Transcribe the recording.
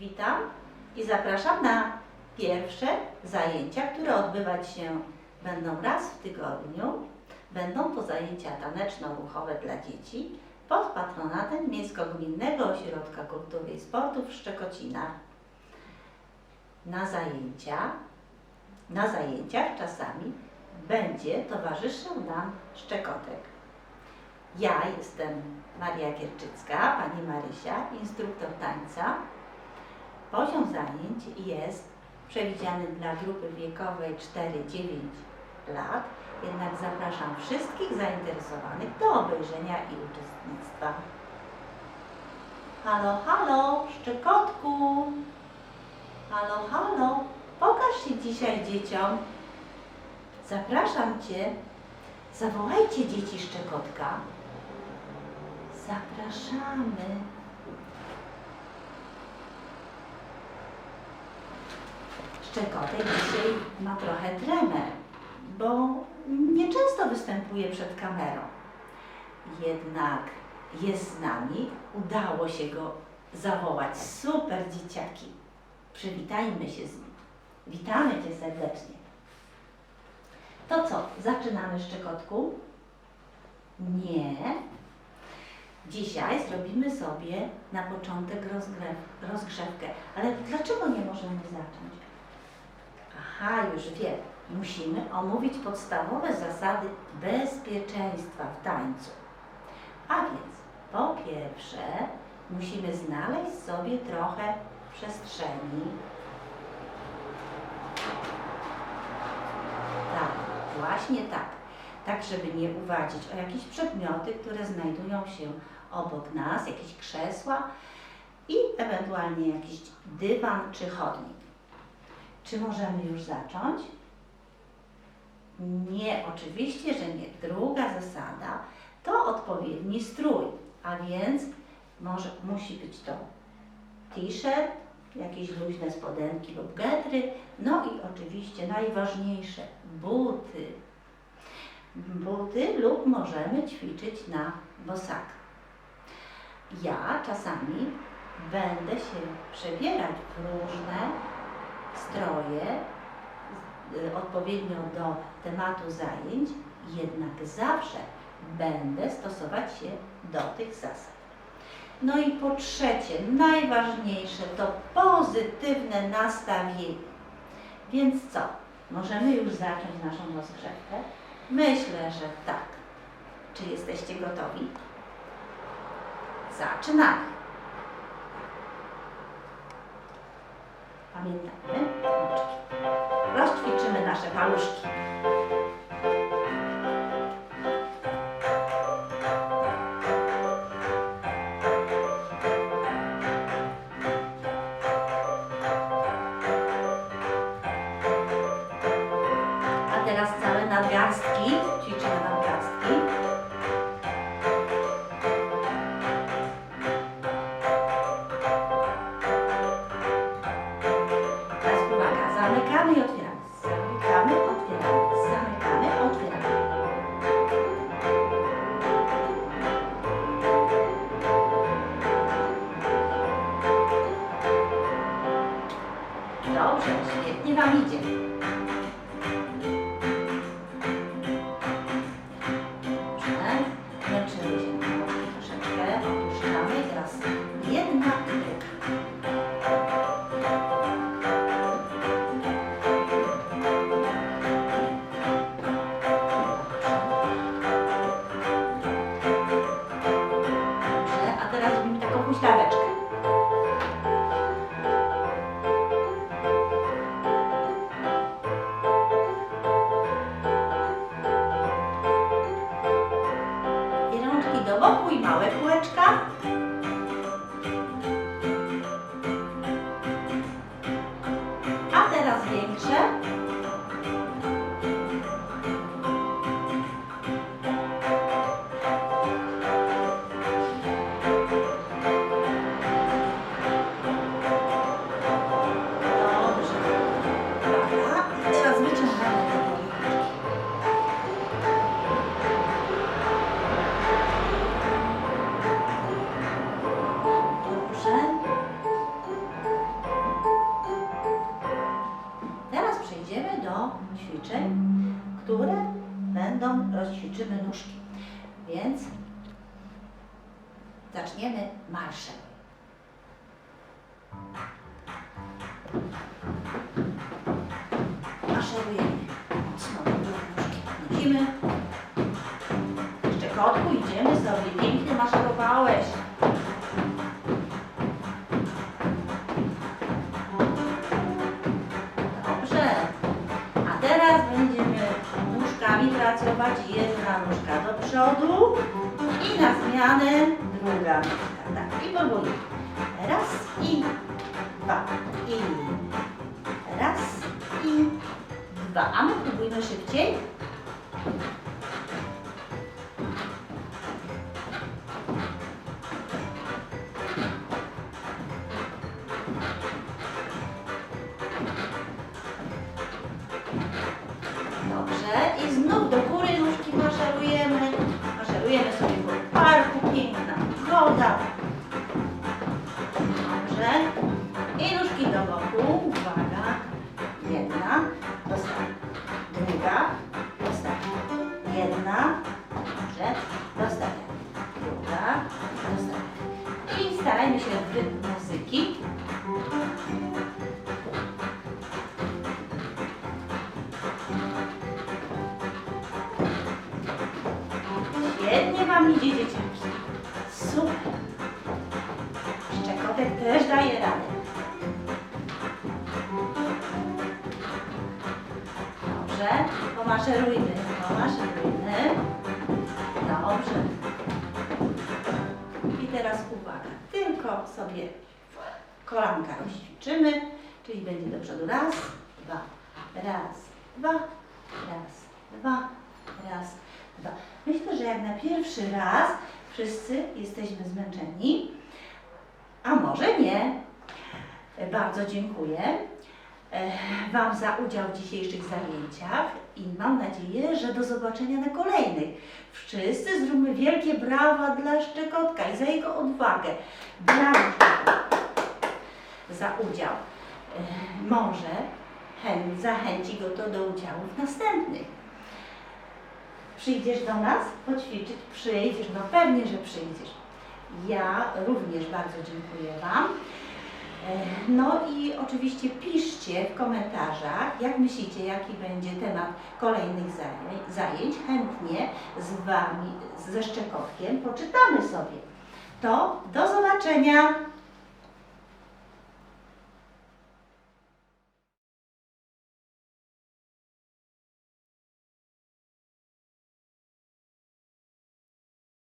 Witam i zapraszam na pierwsze zajęcia, które odbywać się będą raz w tygodniu. Będą to zajęcia taneczno-ruchowe dla dzieci pod patronatem Miejsko-Gminnego Ośrodka Kultury i Sportu w Szczekocinach. Na zajęcia, na zajęciach czasami będzie towarzyszył nam Szczekotek. Ja jestem Maria Gierczycka, pani Marysia, instruktor tańca. Poziom zajęć jest przewidziany dla grupy wiekowej 4-9 lat, jednak zapraszam wszystkich zainteresowanych do obejrzenia i uczestnictwa. Halo, halo, Szczekotku! Halo, halo, pokaż się dzisiaj dzieciom. Zapraszam Cię. Zawołajcie dzieci Szczekotka. Zapraszamy. Szczekotek dzisiaj ma trochę tremę, bo nieczęsto występuje przed kamerą. Jednak jest z nami, udało się go zawołać. Super dzieciaki. Przywitajmy się z nim. Witamy Cię serdecznie. To co, zaczynamy Szczekotku? Nie. Dzisiaj zrobimy sobie na początek rozgrzewkę. Ale dlaczego nie możemy zacząć? Aha, już wiem. Musimy omówić podstawowe zasady bezpieczeństwa w tańcu. A więc po pierwsze musimy znaleźć sobie trochę przestrzeni. Tak, właśnie tak. Tak, żeby nie uwadzić o jakieś przedmioty, które znajdują się obok nas, jakieś krzesła i ewentualnie jakiś dywan czy chodnik. Czy możemy już zacząć? Nie, oczywiście, że nie. Druga zasada to odpowiedni strój, a więc może, musi być to t-shirt, jakieś luźne spodenki lub getry, no i oczywiście najważniejsze buty. Buty lub możemy ćwiczyć na bosaka. Ja czasami będę się przebierać w różne stroje y, odpowiednio do tematu zajęć, jednak zawsze będę stosować się do tych zasad. No i po trzecie, najważniejsze to pozytywne nastawienie. Więc co? Możemy już zacząć naszą rozgrzewkę? Myślę, że tak. Czy jesteście gotowi? Zaczynamy. Pamiętamy? Rozćwiczymy nasze paluszki. A teraz całe nadgarstki. Ćwiczymy nadgarstki. 马尾 będą, rozćwiczymy nóżki. Więc zaczniemy marszem. Maszerujemy. Mocno do nóżki podnosimy. Jeszcze kotku, idziemy sobie. Pięknie pracować. Jedna nóżka do przodu i na zmianę druga nóżka. Tak, i powoli. Raz i dwa. I raz i dwa. A my próbujmy szybciej. Dobrze. Dostań. Druga. Dostań. I starajmy się w rytm muzyki. Świetnie Wam idzie dzieciaki. Super. Szczekotek też daje radę. Dobrze. Pomaszerujmy. Pomaszerujmy. Sobie kolanka rozćwiczymy. Czyli będzie do przodu. Raz, dwa. Raz, dwa. Raz, dwa. Raz, dwa. Myślę, że jak na pierwszy raz wszyscy jesteśmy zmęczeni, a może nie. Bardzo dziękuję e, Wam za udział w dzisiejszych zajęciach i mam nadzieję, że do zobaczenia na kolejnych. Wszyscy zróbmy wielkie brawa dla Szczekotka i za jego odwagę. Brawo za udział. E, Może zachęci go to do udziału w następnych. Przyjdziesz do nas poćwiczyć? Przyjdziesz, no pewnie, że przyjdziesz. Ja również bardzo dziękuję Wam. E, No i oczywiście piszcie w komentarzach, jak myślicie, jaki będzie temat kolejnych zajęć. Chętnie z Wami, ze Szczekotkiem poczytamy sobie. To do zobaczenia!